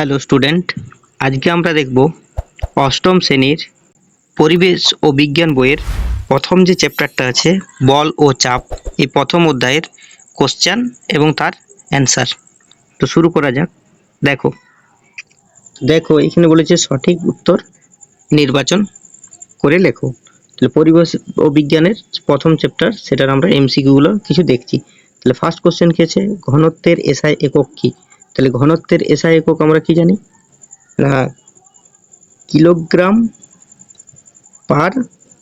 Hello student আজকে আমরা দেখব অষ্টম শ্রেণির পরিবেশ ও বিজ্ঞান বইয়ের প্রথম যে চ্যাপ্টারটা আছে, বল ও চাপ, এই প্রথম অধ্যায়ের কোশ্চেন এবং তার অ্যান্সার তো শুরু করা যাক। দেখো। দেখো, এখানে বলেছে সঠিক উত্তর নির্বাচন করে লেখো। তাহলে পরিবেশ ও বিজ্ঞানের প্রথম চ্যাপ্টার সেটার আমরা এমসিকিউগুলো কিছু দেখছি। তাহলে ফার্স্ট কোশ্চেন কি আছে? ঘনত্বের এসআই একক কি? তাহলে ঘনত্বের এসআই একক আমরা কি জানি? না, কিলোগ্রাম পার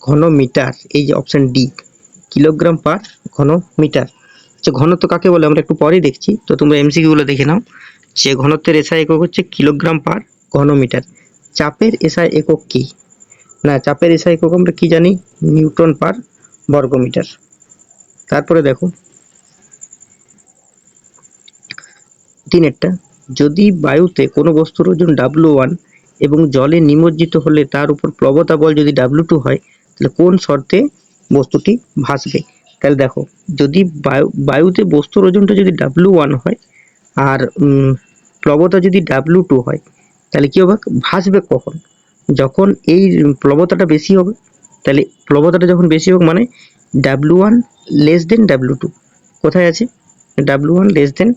ঘন মিটার এই যে অপশন ডি কিলোগ্রাম পার ঘনমিটার। যে ঘনত্ব কাকে বলে? আমরা একটু পরেই দেখছি। তো তোমরা এমসিকিউগুলো দেখে নাও। যে ঘনত্বের এসআই একক হচ্ছে কিলোগ্রাম পার ঘন মিটার চাপের এসআই একক কি? না, চাপের এসআই একক আমরা কি জানি? নিউটন পার বর্গমিটার। তারপরে দেখো। তিনেরটা। যদি বায়ুতে কোনো বস্তুর ওজন ডাব্লু ওয়ান এবং জলে নিমজ্জিত হলে তার উপর প্রবতা বল যদি ডাব্লু টু হয় তাহলে কোন শর্তে বস্তুটি ভাসবে? তাহলে দেখো যদি বায়ু বায়ুতে বস্তুর ওজনটা যদি ডাব্লু ওয়ান হয় আর উম, প্রবতা যদি ডাব্লু টু হয় তাহলে কী হবে? ভাসবে কখন? যখন এই প্লবতাটা বেশি হবে তাহলে প্লবতাটা যখন বেশি হোক মানে W one less than W two কোথায় আছে? W one less than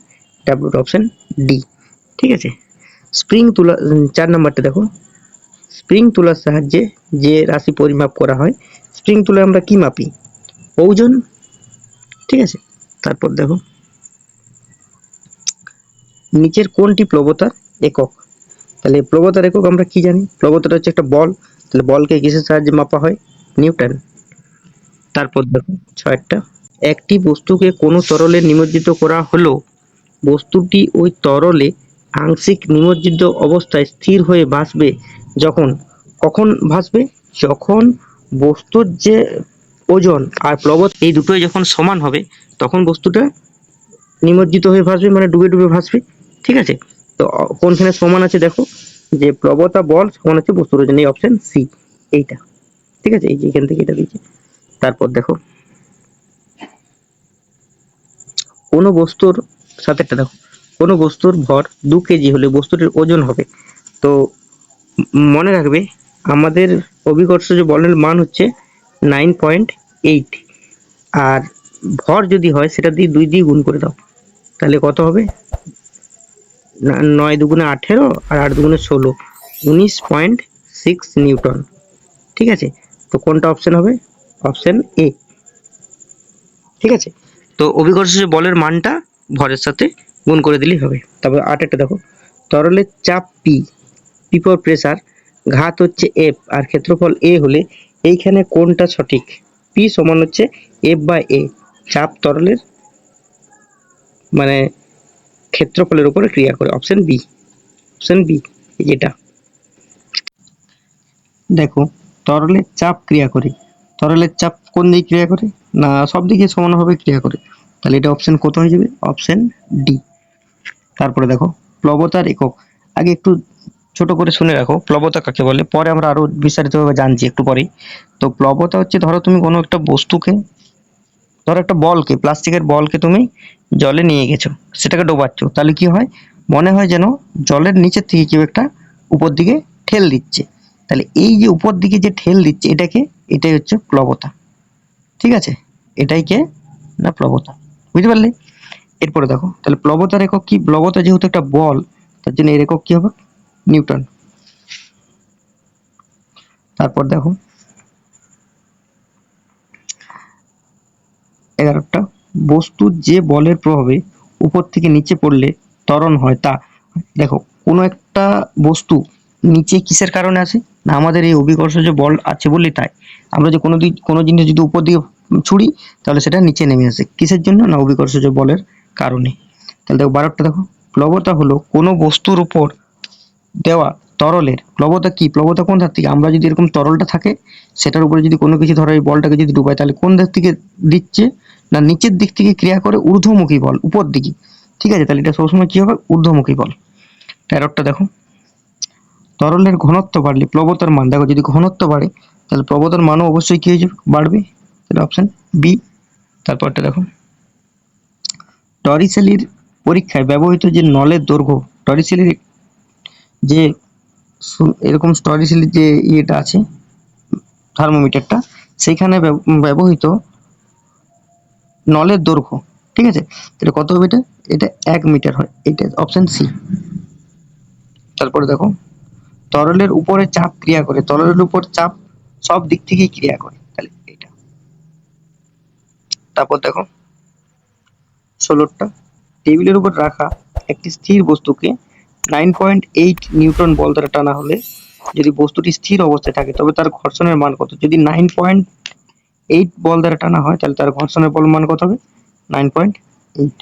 W option D ঠিক আছে? স্প্রিং তুলা চার নাম্বারটা দেখো। স্প্রিং তুলার সাহায্যে যে রাশি পরিমাপ করা হয় স্প্রিং তুলা আমরা কি মাপি? ওজন, ঠিক আছে? তারপর দেখো। নিচের কোনটি প্লবতার একক? তাহলে প্লবতার একক আমরা কি জানি? প্লবতাটা হচ্ছে একটা বল। তাহলে বলকে কিসের সাহায্যে মাপা হয়? নিউটন তারপর দেখো, ছয়টা। একটি বস্তুকে কোনো তরলে নিমজ্জিত করা হলো বস্তুটি ওই তরলে আংশিক নিমজ্জিত অবস্থায় স্থির হয়ে ভাসবে। যখন? কখন ভাসবে? যখন বস্তুর যে ওজন আর প্লবত এই দুটোই যখন সমান হবে, তখন বস্তুটা নিমজ্জিত হয়ে ভাসবে মানে ডুবে ডুবে ভাসবে। ঠিক আছে? তো, কোনখানে সমান আছে দেখো? যে প্লবতা বল সমান আছে বস্তুর ওজন, এই অপশন সি এইটা। ঠিক আছে? এই যে এখান থেকে এটা দিয়েছে। তারপর দেখো। কোনো বস্তুর একটা দেখো। কোনো বস্তুর ভর দু কেজি হলে বস্তুটির ওজন হবে। তো মনে রাখবে, আমাদের অভিকর্ষ যে বলের মান হচ্ছে নাইন পয়েন্ট এইট আর ভর যদি হয়, সেটা দিয়ে দুই দিয়ে গুণ করে দাও। তাহলে কত হবে? নয় দুগুণে আঠেরো আর আট দুগুণে ষোলো। উনিশ পয়েন্ট সিক্স নিউটন। ঠিক আছে? তো কোনটা অপশন হবে? অপশন এ ঠিক আছে? তো অভিকর্ষ যে বলের মানটা ভরের সাথে গুণ করে দিলেই হবে। তারপর আটেরটা দেখো। তরলের চাপ পি পিপর প্রেসার ঘাত হচ্ছে এফ আর ক্ষেত্রফল এ হলে এইখানে কোনটা সঠিক? পি সমান হচ্ছে এফ বাই এ চাপ তরলের মানে ক্ষেত্রফলের উপরে ক্রিয়া করে। অপশন বি অপশন বি যেটা। দেখো তরলের চাপ ক্রিয়া করে। তরলের চাপ কোন দিকে ক্রিয়া করে? না, সব দিকে সমানভাবে ক্রিয়া করে। তাহলে এটা অপশন কত হয়ে যাবে? অপশন ডি তারপরে দেখো, প্লবতার একক। আগে একটু ছোট করে শুনে রাখো, প্লবতা কাকে বলে? পরে আমরা আরও বিস্তারিতভাবে জানছি একটু পরেই। তো প্লবতা হচ্ছে, ধরো তুমি কোনো একটা বস্তুকে, ধরো একটা বলকে, প্লাস্টিকের বলকে তুমি জলে নিয়ে গেছো, সেটাকে ডোবাচ্ছ। তাহলে কি হয়? মনে হয় যেন জলের নিচের থেকে কেউ একটা উপর দিকে ঠেল দিচ্ছে। তাহলে এই যে উপর দিকে যে ঠেল দিচ্ছে, এটাকে, এটাই হচ্ছে প্লবতা। ঠিক আছে? এটাই কে? না, প্লবতা। বুঝতে পারলে? এরপরে দেখো, তাহলে প্লবতার একক কি? প্লবতা যেহেতু একটা বল, তার জন্য এর একক কি হবে? নিউটন তারপর দেখো, এগারোটা বস্তুর যে বলের প্রভাবে উপর থেকে নিচে পড়লে ত্বরণ হয় তা, দেখো, কোনো একটা বস্তু নিচে কিসের কারণে আছে? না আমাদের এই অভিকর্ষ যে বল আছে বলে তাই। আমরা যে কোনো কোনো জিনিস যদি উপর দিকে ছুড়ি তাহলে সেটা নিচে নেমে আসে। কিসের জন্য? না অভিকর্ষ যে বলের কারণে। তাহলে দেখো, বারোটা দেখো। প্লবতা হলো কোনো বস্তুর উপর দেওয়া তরলের। প্লবতা কি? প্লবতা কোন ধার থেকে আমরা যদি এরকম তরলটা থাকে, সেটার উপরে যদি কোনো কিছু ধরো, এই বলটাকে যদি ডুবাই তাহলে কোন দিক থেকে দিচ্ছে? না, নিচের দিক থেকে ক্রিয়া করে ঊর্ধ্বমুখী বল, উপর দিকে। ঠিক আছে, তাহলে এটা সবসময় কি হবে? ঊর্ধ্বমুখী বল। তেরোটা দেখো। তরলের ঘনত্ব বাড়লে প্লবতার মান। দেখো, যদি ঘনত্ব বাড়ে, তাহলে প্লবতার মানও অবশ্যই কি হয়ে যাবে? বাড়বে। তাহলে অপশন বি তারপরটা দেখো। টরিসেলির পরীক্ষায় ব্যবহৃত যে নলের দৈর্ঘ্য, টরিসেলির যে এরকম স্টরিশিলের যে ইয়েটা আছে, থার্মোমিটারটা, সেইখানে ব্যব- ব্যবহৃত নলের দৈর্ঘ্য, ঠিক আছে? এটা কত হবে এটা? এটা এক মিটার হয়, এটা অপশন সি তারপরে দেখো, তরলের উপরে চাপ ক্রিয়া করে, তরলের উপর চাপ সব দিক থেকেই ক্রিয়া করে। তাহলে তারপর দেখো, ষোলোটা। টেবিলের উপর রাখা একটি স্থির বস্তুকে নাইন পয়েন্ট এইট নিউটন বল দ্বারা টানা হলে যদি বস্তুটি স্থির অবস্থায় থাকে, তবে তার ঘর্ষণের মান কত? যদি নাইন পয়েন্ট এইট বল দ্বারা টানা হয়, তাহলে তার ঘর্ষণের বল মান কত হবে? নাইন পয়েন্ট এইট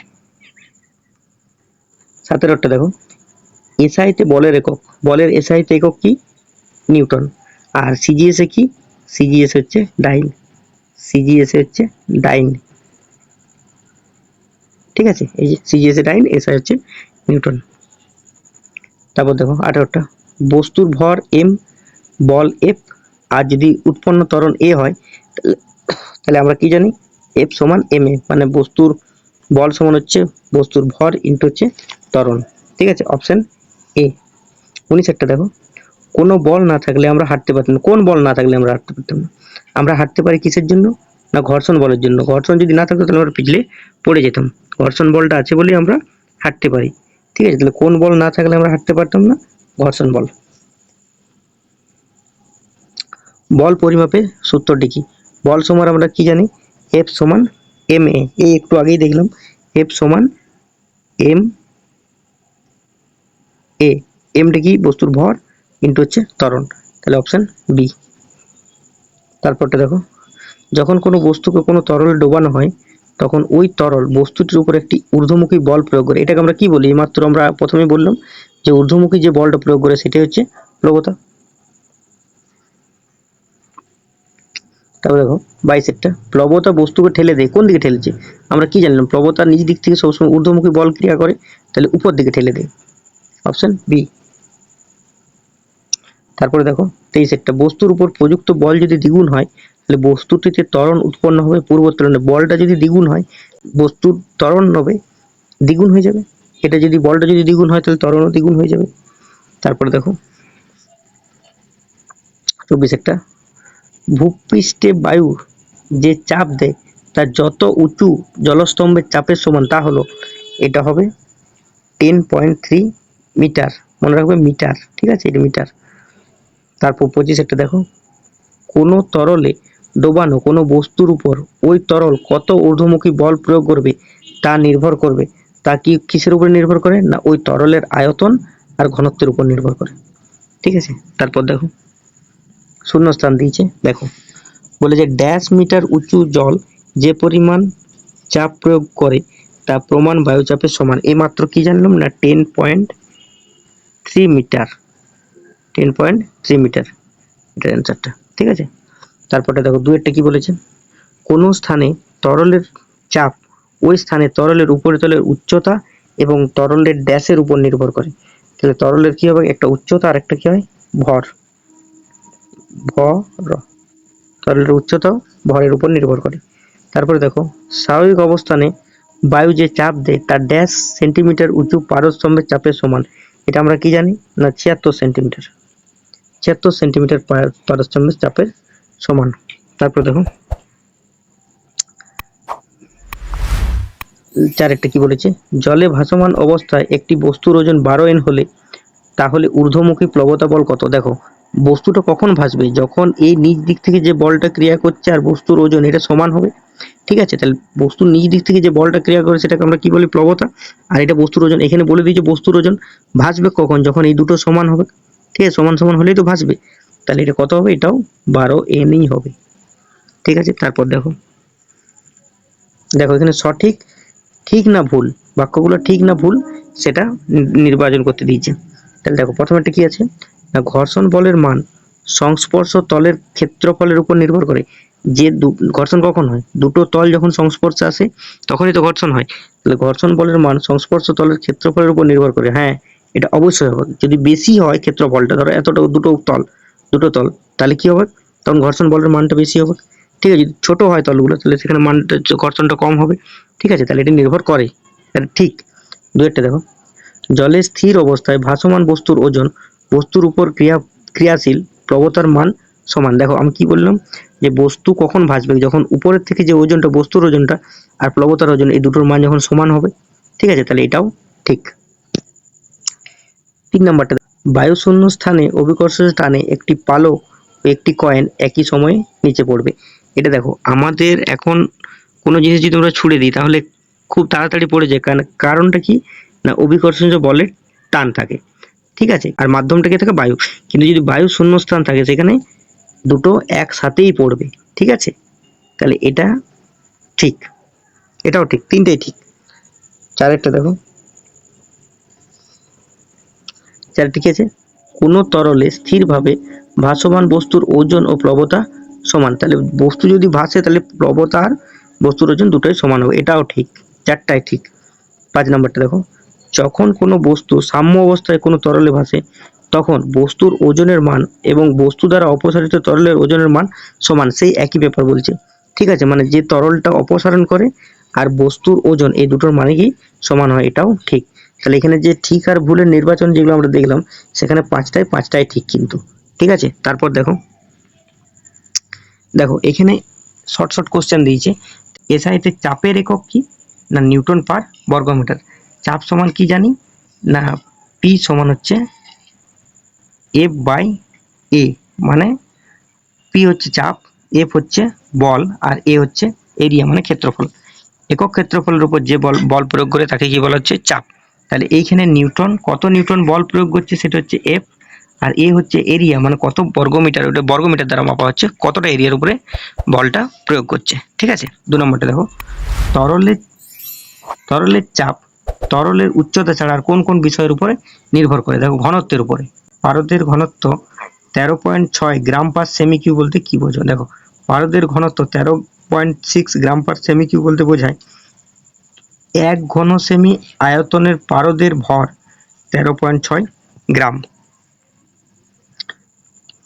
সতেরোটা দেখো। এসআইতে বলের একক। বলের এসআইতে একক কি? নিউটন আর সিজিএস কি? সিজিএস হচ্ছে ডাইন। সিজিএস হচ্ছে ডাইন। ঠিক আছে? এই যে সিজিএস এ ডাইন এসআই হচ্ছে নিউটন। তারপর দেখো, আঠারোটা। বস্তুর ভর এম বল এফ আর যদি উৎপন্ন ত্বরণ এ হয়, তাহলে- তাহলে আমরা কি জানি? এফ সমান এম এ মানে বস্তুর বল সমান হচ্ছে, বস্তুর ভর ইন্টু হচ্ছে ত্বরণ। ঠিক আছে? অপশন এ উনিশেরটা দেখো। কোনো বল না থাকলে আমরা হাঁটতে পারতাম না। কোন বল না থাকলে আমরা হাঁটতে পারতাম না? আমরা হাঁটতে পারি কিসের জন্য? না ঘর্ষণ বলের জন্য। ঘর্ষণ যদি না থাকতো, তাহলে আমরা পিছলে পড়ে যেতাম। ঘর্ষণ বলটা আছে বলেই আমরা হাঁটতে পারি। ঠিক আছে, তাহলে কোন বল না থাকলে আমরা হাঁটতে পারতাম না? ঘর্ষণ বল। বল পরিমাপে সূত্রটি কি? বল সমান আমরা কি জানি? এফ সমান এম এ এই একটু আগেই দেখলাম। এফ সমান এম এ এমটা কি? বস্তুর ভর ইন্টু হচ্ছে ত্বরণ। তাহলে অপশন বি তারপরটা দেখো। যখন কোনো বস্তুকে কোনো তরলে ডোবানো হয় তখন ওই তরল বস্তুটির উপর একটি ঊর্ধ্বমুখী বল প্রয়োগ করে, এটাকে আমরা কি বলি? এইমাত্র আমরা প্রথমে বললাম যে ঊর্ধ্বমুখী যে বলটা প্রয়োগ করে সেটাই হচ্ছে প্লবতা তারপর দেখো বাইশেরটা প্লবতা বস্তুকে ঠেলে দেয়। কোন দিকে ঠেলেছে? আমরা কি জানলাম? প্লবতা নিজ দিক থেকে সবসময় ঊর্ধ্বমুখী বল ক্রিয়া করে, তাহলে উপর দিকে ঠেলে দেয়। Option B. তারপরে দেখো, তেইশেরটা, বস্তুর উপর প্রযুক্ত বল যদি দ্বিগুণ হয় তাহলে বস্তুটিতে ত্বরণ উৎপন্ন হবে পূর্ব তুলনায় বলটা যদি দ্বিগুণ হয়, বস্তুর ত্বরণ হবে দ্বিগুণ হয়ে যাবে। এটা যদি, বলটা যদি দ্বিগুণ হয়, তাহলে ত্বরণও দ্বিগুণ হয়ে যাবে। তারপরে দেখো চব্বিশ একটা, ভূপৃষ্ঠে বায়ু যে চাপ দেয় তার যত উঁচু জলস্তম্ভের চাপের সমান, তা হলো, এটা হবে টেন পয়েন্ট থ্রি মিটার। মনে রাখবে মিটার, ঠিক আছে? এটা মিটার। তারপর পঁচিশ একটা দেখো, কোনো তরলে ডোবানো কোনো বস্তুর উপর ওই তরল কত ঊর্ধ্বমুখী বল প্রয়োগ করবে তা নির্ভর করবে। তা কি কিসের উপর নির্ভর করে? না ওই তরলের আয়তন আর ঘনত্বের উপর নির্ভর করে। ঠিক আছে? তারপর দেখো। শূন্যস্থান দিয়েছে। দেখো। বলে যে ড্যাশ মিটার উঁচু জল যে পরিমাণ চাপ প্রয়োগ করে তা প্রমাণ বায়ুচাপের সমান। এইমাত্র কি জানলাম? না ten point three metre. Ten point three metre. এটার অ্যান্সারটা ঠিক আছে? তারপরটা দেখো দু একটা কি বলেছে? কোনো স্থানে তরলের চাপ ওই স্থানে তরলের উপরিতলের উচ্চতা এবং তরলের ড্যাশের উপর নির্ভর করে। তাহলে তরলের কি হবে? একটা উচ্চতা আর একটা কি হয়? ভর। ভর। তরলের উচ্চতা ভরের উপর নির্ভর করে। তারপরে দেখো, স্বাভাবিক অবস্থানে বায়ু যে চাপ দেয়, তার ড্যাশ সেন্টিমিটার উঁচু পারস্তম্ভের চাপের সমান। এটা আমরা কি জানি? না, ছিয়াত্তর সেন্টিমিটার। ছিয়াত্তর সেন্টিমিটার পার- পারস্তম্ভের চাপের সমান। তারপর দেখো। চারেরটা কি বলেছে? জলে ভাসমান অবস্থায় একটি বস্তুর ওজন বারো এন হলে, তাহলে ঊর্ধ্বমুখী প্লবতা বল কত? দেখো, বস্তুটা কখন ভাসবে? যখন এই নিচ দিক থেকে যে বলটা ক্রিয়া করছে আর বস্তুর ওজন, এটা সমান হবে? ঠিক আছে, তাহলে বস্তুর নিচ দিক থেকে যে বলটা ক্রিয়া করে, সেটাকে আমরা কি বলি? প্লবতা আর এটা বস্তুর ওজন, এখানে বলে দিয়েছে বস্তুর ওজন ভাসবে কখন? যখন এই দুটো সমান হবে। ঠিক আছে, সমান সমান হলেই তো ভাসবে। তাহলে এটা কত হবে? এটাও বারো এনই হবে। ঠিক আছে? তারপর দেখো। দেখো, এখানে সঠিক, ঠিক না ভুল, বাক্যগুলো ঠিক না ভুল, সেটা নির্বাচন করতে দিয়েছে। তাহলে দেখো প্রথমেটা কি আছে? না, ঘর্ষণ বলের মান সংস্পর্শ তলের ক্ষেত্রফলের উপর নির্ভর করে। যে ঘর্ষণ কখন হয়? দুটো তল যখন সংস্পর্শে আসে, তখনই তো ঘর্ষণ হয়। তাহলে ঘর্ষণ বলের মান সংস্পর্শ তলের ক্ষেত্রফলের উপর নির্ভর করে। হ্যাঁ এটা অবশ্যই হবে। যদি বেশি হয় ক্ষেত্রফলটা, ধরো এতটা, দুটো তল দুটো তল। তাহলে কি হবে? তখন ঘর্ষণ বলের মানটা বেশি হবে। ঠিক আছে, যদি ছোট হয় তলগুলো, তাহলে সেখানে মানটা ঘর্ষণটা কম হবে। ঠিক আছে, তাহলে এটা নির্ভর করে। এটা ঠিক, দু একটা দেখো। জলে স্থির অবস্থায় ভাসমান বস্তুর ওজন, বস্তুর উপর ক্রিয়া, ক্রিয়াশীল প্রবতার মান সমান। দেখো, আমি কি বললাম? যে বস্তু কখন ভাসবে? যখন উপরের থেকে যে ওজনটা, বস্তুর ওজনটা আর প্লবতার ওজন, এই দুটোর মান যখন সমান হবে, ঠিক আছে, তাহলে এটাও ঠিক। তিন নম্বরটা বায়ু শূন্য স্থানে অভিকর্ষের টানে একটি পালক ও একটি কয়েন একই সময়ে নিচে পড়বে। এটা দেখো, আমাদের এখন কোনো জিনিস যদি আমরা ছুড়ে দিই, তাহলে খুব তাড়াতাড়ি পড়ে যায়। কারণ, কারণটা কি? না অভিকর্ষজ বলের টান থাকে। ঠিক আছে? আর মাধ্যমটা মাধ্যমটাকে থাকে? বায়ু। কিন্তু যদি বায়ু শূন্য স্থান থাকে, সেখানে দুটো একসাথেই পড়বে। ঠিক আছে? তাহলে এটা ঠিক। এটাও ঠিক। তিনটেই ঠিক। চারেরটা দেখো। চারটি কি আছে কোনো তরলে স্থিরভাবে ভাসমান বস্তুর ওজন ও প্লবতা সমান। তাহলে বস্তু যদি ভাসে, তাহলে প্লবতা আর বস্তুর ওজন দুটোই সমান হবে। এটাও ঠিক, চারটাই ঠিক। পাঁচ নাম্বারটা দেখো। যখন কোনো বস্তু সাম্য অবস্থায় কোনো তরলে ভাসে, তখন বস্তুর ওজনের মান এবং বস্তু দ্বারা অপসারিত তরলের ওজনের মান সমান। সেই একই ব্যাপার বলছে। ঠিক আছে মানে যে তরলটা অপসারণ করে আর বস্তুর ওজন, এই দুটোর মানে কি? সমান হয়। এটাও ঠিক। তাহলে এখানে যে ঠিক আর ভুলের নির্বাচন যেগুলো আমরা দেখলাম, সেখানে পাঁচটায় পাঁচটাই ঠিক কিন্তু। ঠিক আছে? তারপর দেখো। দেখো, এখানে শর্ট শর্ট কোশ্চেন দিয়েছে এসআইতে চাপের একক কি না নিউটন পার বর্গমিটার? চাপ সমান কি জানি? না পি সমান হচ্ছে এফ বাই এ মানে পি হচ্ছে চাপ এফ হচ্ছে বল, আর এ হচ্ছে এরিয়া মানে ক্ষেত্রফল। একক ক্ষেত্রফলের উপর যে বল বল প্রয়োগ করে তাকে কি বলা হচ্ছে? চাপ। তাহলে এইখানে নিউটন কত নিউটন বল প্রয়োগ করছে সেটা হচ্ছে এফ আর এ হচ্ছে এরিয়া মানে কত বর্গমিটার, ওটা বর্গমিটার দ্বারা মাপা হচ্ছে, কতটা এরিয়ার উপরে বলটা প্রয়োগ করছে, ঠিক আছে? দু নম্বরটা দেখো। তরলের তরলের চাপ, তরলের উচ্চতা ছাড়া আর কোন কোন বিষয়ের উপরে নির্ভর করে? দেখো ঘনত্বের উপরে। পারদের ঘনত্ব তেরো পয়েন্ট ছয় গ্রাম পার সেমি কিউ বলতে কি বোঝো দেখো, পারদের ঘনত্ব তেরো point six gram per semi cube বলতে বোঝায়। এক ঘন সেমি আয়তনের পারদের ভর তেরো পয়েন্ট ছয় গ্রাম।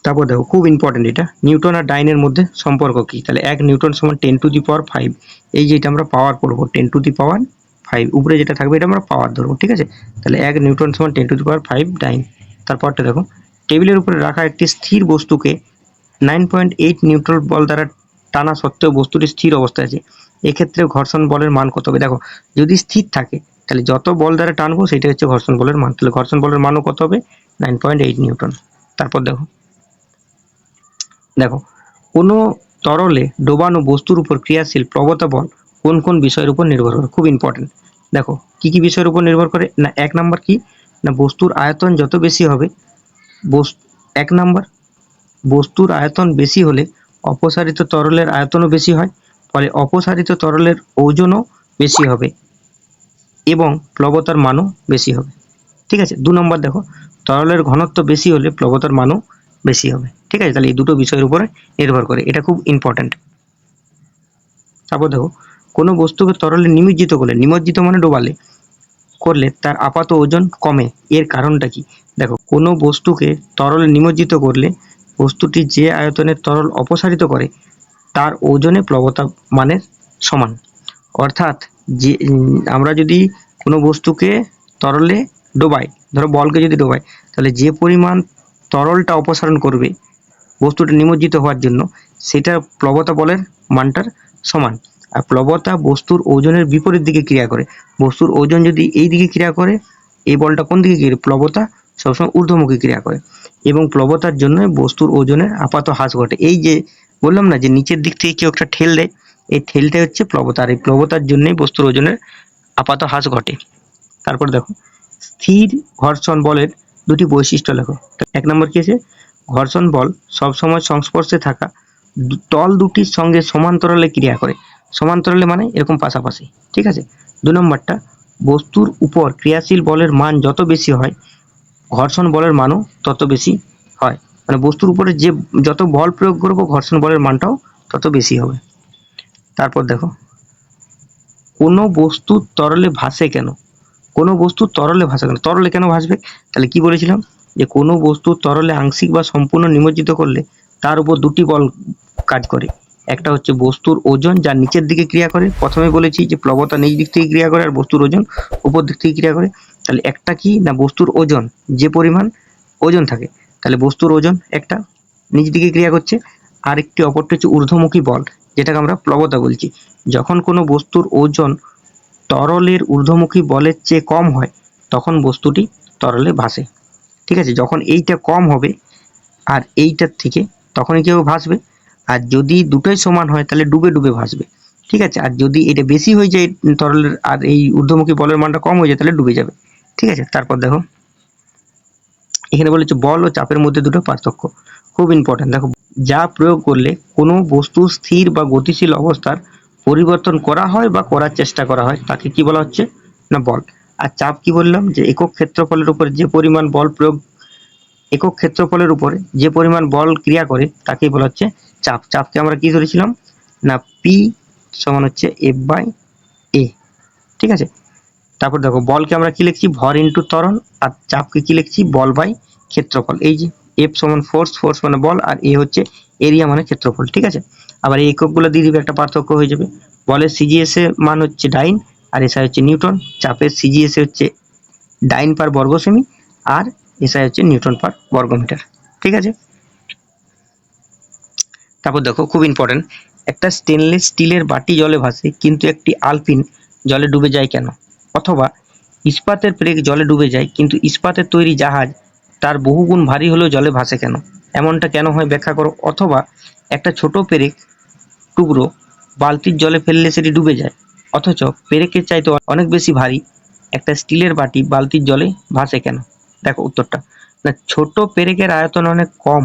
তারপর দেখো, খুব ইম্পর্টেন্ট এটা। নিউটন আর ডাইনের মধ্যে সম্পর্ক কি? তাহলে এক নিউটন সমান ten to the power five. এই যেটা আমরা পাওয়ার করব, ten to the power five. উপরে যেটা থাকবে এটা আমরা পাওয়ার ধরবো, ঠিক আছে? তাহলে এক নিউটন সমান ten to the power five dyne. তারপরটা দেখো, টেবিলের উপরে রাখা একটি স্থির বস্তুকে নাইন পয়েন্ট এইট নিউটন বল দ্বারা টানা সত্ত্বেও বস্তুটি স্থির অবস্থায় আছে। এক্ষেত্রে ঘর্ষণ বলের মান কত হবে? দেখো, যদি স্থির থাকে, তাহলে যত বল দ্বারা টানবো সেটা হচ্ছে ঘর্ষণ বলের মান। তাহলে ঘর্ষণ বলের মানও কত হবে? Nine point eight newton. তারপর দেখো দেখো, কোনো তরলে ডোবানো বস্তুর উপর ক্রিয়াশীল প্রবতা বল কোন কোন বিষয়ের উপর নির্ভর করে? খুব ইম্পর্টেন্ট দেখো, কি কি বিষয়ের উপর নির্ভর করে? না, এক নাম্বার কি? না, বস্তুর আয়তন যত বেশি হবে এক নাম্বার, বস্তুর আয়তন বেশি হলে অপসারিত তরলের আয়তনও বেশি হয় ফলে অপসারিত তরলের ওজনও বেশি হবে এবং প্লবতার মানও বেশি হবে। ঠিক আছে? দু নম্বর দেখো, তরলের ঘনত্ব বেশি হলে প্লবতার মানও বেশি হবে। ঠিক আছে? তাহলে এই দুটো বিষয়ের উপরে নির্ভর করে। এটা খুব ইম্পর্ট্যান্ট তারপর দেখো, কোনো বস্তুকে তরলে নিমজ্জিত করলে, নিমজ্জিত মানে ডোবালে, করলে তার আপাত ওজন কমে। এর কারণটা কি? দেখো, কোনো বস্তুকে তরলে নিমজ্জিত করলে বস্তুটি যে আয়তনের তরল অপসারিত করে তার ওজনে প্লবতা মানের সমান। অর্থাৎ যে, আমরা যদি কোনো বস্তুকে তরলে ডোবাই, ধরো বলকে যদি ডোবাই, তাহলে যে পরিমাণ তরলটা অপসারণ করবে বস্তুটা নিমজ্জিত হওয়ার জন্য সেটা প্লবতা বলের মানটার সমান। আর প্লবতা বস্তুর ওজনের বিপরীত দিকে ক্রিয়া করে। বস্তুর ওজন যদি এই দিকে ক্রিয়া করে, এই বলটা কোন দিকে ক্রিয়া প্লবতা সবসময় ঊর্ধ্বমুখী ক্রিয়া করে। এবং প্লবতার জন্য বস্তুর ওজনের আপাত হ্রাস ঘটে। এই যে বললাম না যে নিচের দিক থেকে কেউ একটা ঠেল দেয়, এই ঠেলটাই হচ্ছে প্লবতা, আর এই প্লবতার জন্যই বস্তুর ওজনের আপাত হ্রাস ঘটে। তারপর দেখো, স্থির ঘর্ষণ বলের দুটি বৈশিষ্ট্য লেখো। এক নম্বর কি আছে? ঘর্ষণ বল সবসময় সংস্পর্শে থাকা তল দুটির সঙ্গে সমান্তরালে ক্রিয়া করে। সমান্তরালে মানে এরকম পাশাপাশি, ঠিক আছে? দু নম্বরটা, বস্তুর উপর ক্রিয়াশীল বলের মান যত বেশি হয়, ঘর্ষণ বলের মানও তত বেশি হয়। মানে বস্তুর উপরে যে যত বল প্রয়োগ করব ঘর্ষণ বলের মানটাও তত বেশি হবে। তারপর দেখো, কোনো বস্তু তরলে ভাসে কেন? কোনো বস্তু তরলে ভাসে কেন? তরলে কেন ভাসবে? তাহলে কি বলেছিলাম? যে কোনো বস্তু তরলে আংশিক বা সম্পূর্ণ নিমজ্জিত করলে তার উপর দুটি বল কাজ করে। একটা হচ্ছে বস্তুর ওজন যা নিচের দিকে ক্রিয়া করে। প্রথমে বলেছি যে প্লবতা নিচ দিক থেকে ক্রিয়া করে আর বস্তুর ওজন উপর দিক থেকে ক্রিয়া করে। তাহলে একটা কি না বস্তুর ওজন? যে পরিমাণ ওজন থাকে। তাহলে বস্তুর ওজন একটা নিজ দিকে ক্রিয়া করছে, আর একটি অপরটি হচ্ছে ঊর্ধ্বমুখী বল, যেটাকে আমরা প্লবতা বলছি। যখন কোনো বস্তুর ওজন তরলের ঊর্ধ্বমুখী বলের চেয়ে কম হয়, তখন বস্তুটি তরলে ভাসে। ঠিক আছে? যখন এইটা কম হবে, আর এইটার থেকে তখনই কেউ ভাসবে, আর যদি দুটোই সমান হয়, তাহলে ডুবে ডুবে ভাসবে। ঠিক আছে? আর যদি এটা বেশি হয়ে যায় তরলের, আর এই ঊর্ধ্বমুখী বলের মানটা কম হয়ে যায়, তাহলে ডুবে যাবে। ঠিক আছে? তারপর দেখো। এখানে বলেছে বল ও চাপের মধ্যে দুটো পার্থক্য। খুব ইম্পর্টেন্ট দেখো, যা প্রয়োগ করলে কোনো বস্তু স্থির বা গতিশীল অবস্থার পরিবর্তন করা হয় বা করার চেষ্টা করা হয়, তাকে কি বলা হচ্ছে না বল। আর চাপ কি বললাম? যে একক ক্ষেত্রফলের উপর যে পরিমাণ বল প্রয়োগ, একক ক্ষেত্রফলের উপরে যে পরিমাণ বল ক্রিয়া করে, তাকেই বলা হচ্ছে চাপ। চাপকে আমরা কি ধরেছিলাম? না পি সমান হচ্ছে এফ বাই এ ঠিক আছে? তারপর দেখো, বলকে আমরা কি লিখছি? ভর ইন্টু ত্বরণ আর চাপকে কি লিখছি? বল বাই ক্ষেত্রফল। এই যে এফ সমান ফোর্স ফোর্স মানে বল আর এ হচ্ছে এরিয়া মানে ক্ষেত্রফল, ঠিক আছে? আবার এই এককগুলো দিয়ে দিবে, একটা পার্থক্য হয়ে যাবে। বলের সিজিএস এর মান হচ্ছে ডাইন আর এসআই হচ্ছে নিউটন। চাপের সিজিএস হচ্ছে ডাইন পার বর্গ সেমি আর এসআই হচ্ছে নিউটন পার বর্গমিটার, ঠিক আছে? তারপর দেখো, খুব ইম্পর্টেন্ট একটা স্টেনলেস স্টিলের বাটি জলে ভাসে, কিন্তু একটি আলপিন জলে ডুবে যায় কেন? অথবা ইস্পাতের প্রেগ জলে ডুবে যায়, কিন্তু ইস্পাতের তৈরি জাহাজ তার বহুগুণ ভারী হলেও জলে ভাসে কেন? এমনটা কেন হয় ব্যাখ্যা করো। অথবা একটা ছোট পেরেক টুকরো বালতির জলে ফেললে সেটি ডুবে যায়, অথচ পেরেকের চাইতে অনেক বেশি ভারী একটা স্টিলের বাটি বালতির জলে ভাসে কেন? দেখো উত্তরটা। না, ছোট পেরেকের আয়তন অনেক কম,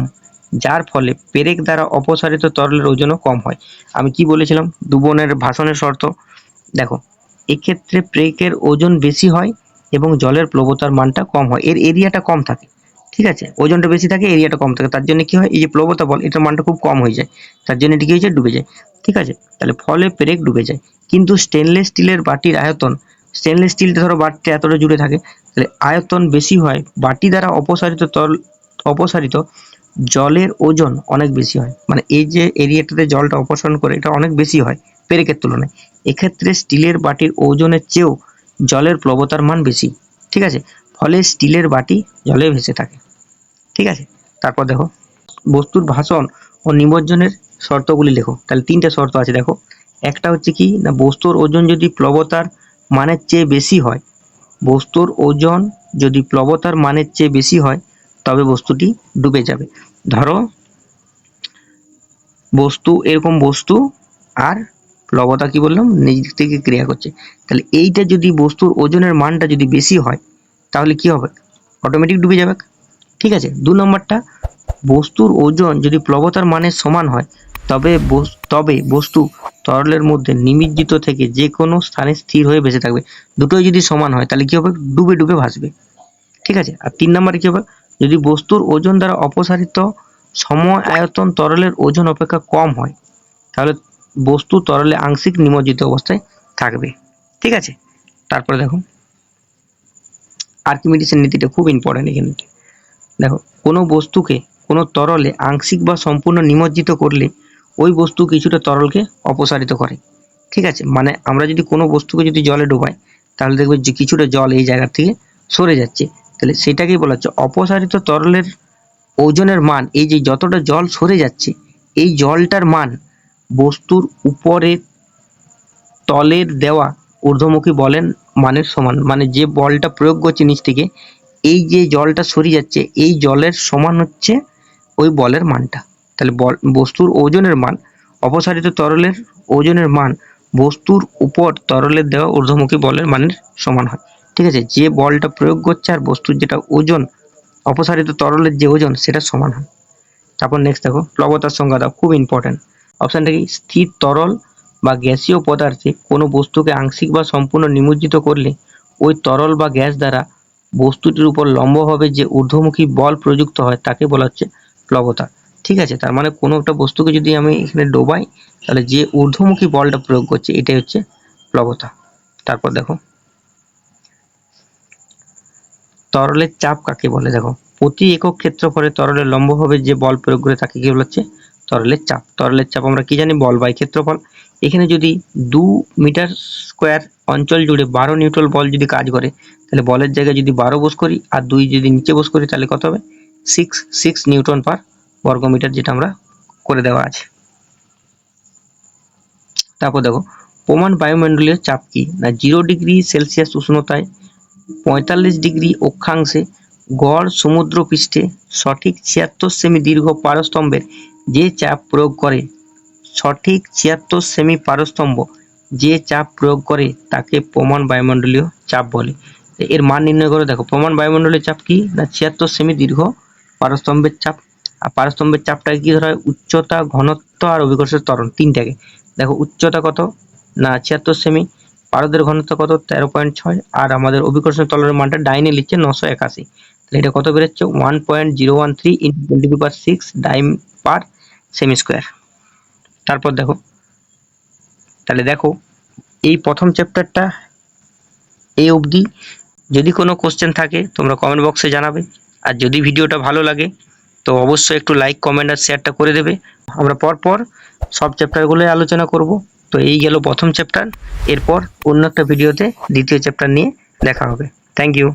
যার ফলে পেরেক দ্বারা অপসারিত তরলের ওজনও কম হয়। আমি কি বলেছিলাম? দুবনের ভাষণের শর্ত। দেখো এক্ষেত্রে পেরেকের ওজন বেশি হয় এবং জলের প্লবতার মানটা কম হয়। এর এরিয়াটা কম থাকে, ঠিক আছে? ওজনটা বেশি থাকে, এরিয়াটা কম থাকে। তার জন্য কি হয়, এই যে প্লবতা বল, এটার মানটা খুব কম হয়ে যায়। তার জন্য এটি কি হয়েছে ডুবে যায়, ঠিক আছে? তাহলে ফলে পেরেক ডুবে যায়। কিন্তু স্টেনলেস স্টিলের বাটির আয়তন স্টেনলেস স্টিলটা ধরো বাটিটা এতটা জুড়ে থাকে, তাহলে আয়তন বেশি হয়, বাটি দ্বারা অপসারিত তরল অপসারিত জলের ওজন অনেক বেশি হয়। মানে এই যে এরিয়াটাতে জলটা অপসারণ করে, এটা অনেক বেশি হয়, পেরেকের তুলনায়। এক্ষেত্রে স্টিলের বাটির ওজনের চেয়েও জলের প্লবতার মান বেশি, ঠিক আছে? ফলে স্টিলের বাটি জলে ভেসে থাকে, ঠিক আছে? তারপর দেখো, বস্তুর ভাষণ ও নিমজ্জনের শর্তগুলি লেখো। তাহলে তিনটা শর্ত আছে, দেখো। একটা হচ্ছে কি, না, বস্তুর ওজন যদি প্লবতার মানের চেয়ে বেশি হয়, বস্তুর ওজন যদি প্লবতার মানের চেয়ে বেশি হয়, তবে বস্তুটি ডুবে যাবে। ধরো, বস্তু, এরকম বস্তু আর প্লবতা কি বললাম? নিজ থেকে ক্রিয়া করছে। তাহলে এইটা যদি বস্তুর ওজনের মানটা যদি বেশি হয়, তাহলে কি হবে? অটোমেটিক ডুবে যাবে। ঠিক আছে? দু নম্বরটা, বস্তুর ওজন যদি প্লবতার মানের সমান হয়, তবে তবে বস্তু তরলের মধ্যে নিমিজ্জিত থেকে যে কোনো স্থানে স্থির হয়ে বেঁচে থাকবে। দুটোই যদি সমান হয়, তাহলে কি হবে? ডুবে ডুবে ভাসবে। ঠিক আছে? আর তিন নম্বরে কি হবে? যদি বস্তুর ওজন দ্বারা অপসারিত সময় আয়তন তরলের ওজন অপেক্ষা কম হয়, তাহলে বস্তু তরলে আংশিক নিমজ্জিত অবস্থায় থাকবে। ঠিক আছে? তারপরে দেখো। আর্কিমিডিসের নীতিটা খুব ইম্পর্টেন্ট এখানে। দেখো, কোনো বস্তুকে কোনো তরলে আংশিক বা সম্পূর্ণ নিমজ্জিত করলে ওই বস্তু কিছুটা তরলকে অপসারিত করে। ঠিক আছে? মানে আমরা যদি কোনো বস্তুকে যদি জলে ডোবাই, তাহলে দেখবে যে কিছুটা জল এই জায়গা থেকে সরে যাচ্ছে। তাহলে সেটাকেই বলা হচ্ছে অপসারিত তরলের ওজনের মান, এই যে যতটা জল সরে যাচ্ছে, এই জলটার মান বস্তুর উপরে তলের দেওয়া ঊর্ধ্বমুখী বলের মানের সমান। মানে যে বলটা প্রয়োগ করছে নিচ থেকে, এই যে জলটা সরে যাচ্ছে, এই জলের সমান হচ্ছে ওই বলের মানটা। তাহলে বল, বস্তুর ওজনের মান, অপসারিত তরলের ওজনের মান বস্তুর উপর তরলের দেওয়া ঊর্ধ্বমুখী বলের মানের সমান হয়। ঠিক আছে? যে বলটা প্রয়োগ করছে আর বস্তুর যেটা ওজন, অপসারিত তরলের যে ওজন, সেটা সমান হয়। তারপর নেক্সট দেখো প্লবতার সংজ্ঞা দাও, খুব ইম্পর্টেন্ট অপশানটা কি স্থির তরল বা গ্যাসীয় পদার্থে কোনো বস্তুকে আংশিক বা সম্পূর্ণ নিমজ্জিত করলে ওই তরল বা গ্যাস দ্বারা বস্তুটির উপর লম্বভাবে যে ঊর্ধ্বমুখী বল প্রযুক্ত হয় তাকে বলা হচ্ছে প্লবতা ঠিক আছে? তার মানে কোনো একটা বস্তুকে যদি আমি এখানে ডোবাই, তাহলে যে ঊর্ধ্বমুখী বলটা প্রয়োগ করছে, এটাই হচ্ছে প্লবতা তারপর দেখো। তরলের চাপ কাকে বলে? দেখো, প্রতি একক ক্ষেত্রফলে তরলের লম্বভাবে যে বল প্রয়োগ করে তাকে কি বলা হচ্ছে? তরলের চাপ তরলের চাপ আমরা কি জানি? বল বাই ক্ষেত্রফল এখানে যদি দু মিটার স্কোয়ার অঞ্চল জুড়ে বারো নিউট্রাল বল যদি কাজ করে, তাহলে বলের জায়গায় যদি বারো বস করি আর দুই যদি নিচে বস করি, তাহলে কত হবে? সিক্স সিক্স নিউটন পার বর্গমিটার যেটা আমরা করে দেওয়া আছে। তারপর দেখো, প্রমাণ বায়ুমণ্ডলীয় চাপ কি? না জিরো ডিগ্রি সেলসিয়াস উষ্ণতায় পঁয়তাল্লিশ ডিগ্রি অক্ষাংশে গড় সমুদ্র পৃষ্ঠে সঠিক ছিয়াত্তর সেমি দীর্ঘ পারস্তম্ভের যে চাপ প্রয়োগ করে, সঠিক ছিয়াত্তর সেমি পারস্তম্ভ যে চাপ প্রয়োগ করে তাকে প্রমাণ বায়ুমণ্ডলীয় চাপ বলে। এর মান নির্ণয় করে, দেখো প্রমাণ বায়ুমণ্ডলীয় চাপ কি না ছিয়াত্তর সেমি দীর্ঘ পারস্তম্ভের চাপ? আর পারস্তম্ভের চাপটাকে কি ধরা হয়? উচ্চতা, ঘনত্ব আর অভিকর্ষের ত্বরণ, তিনটাকে। দেখো, উচ্চতা কত? না, ছিয়াত্তর সেমি পারদের ঘনত্ব কত? তেরো পয়েন্ট ছয়। আর আমাদের অভিকর্ষণ তলের মানটা ডাইনে লিখছে নশো একাশি। তাহলে এটা কত বেরোচ্ছে? One point zero one three into twenty per six dyne per semi square তারপর দেখো, তাহলে দেখো, এই প্রথম চ্যাপ্টারটা এই অবধি। যদি কোনো কোশ্চেন থাকে, তোমরা কমেন্ট বক্সে জানাবে। আর যদি ভিডিওটা ভালো লাগে, তো অবশ্যই একটু লাইক কমেন্ট আর শেয়ারটা করে দেবে। আমরা পরপর সব চ্যাপ্টারগুলোই আলোচনা করব। তো এই গেল প্রথম চ্যাপ্টার এরপর অন্য একটা ভিডিওতে দ্বিতীয় চ্যাপ্টার নিয়ে দেখা হবে। Thank you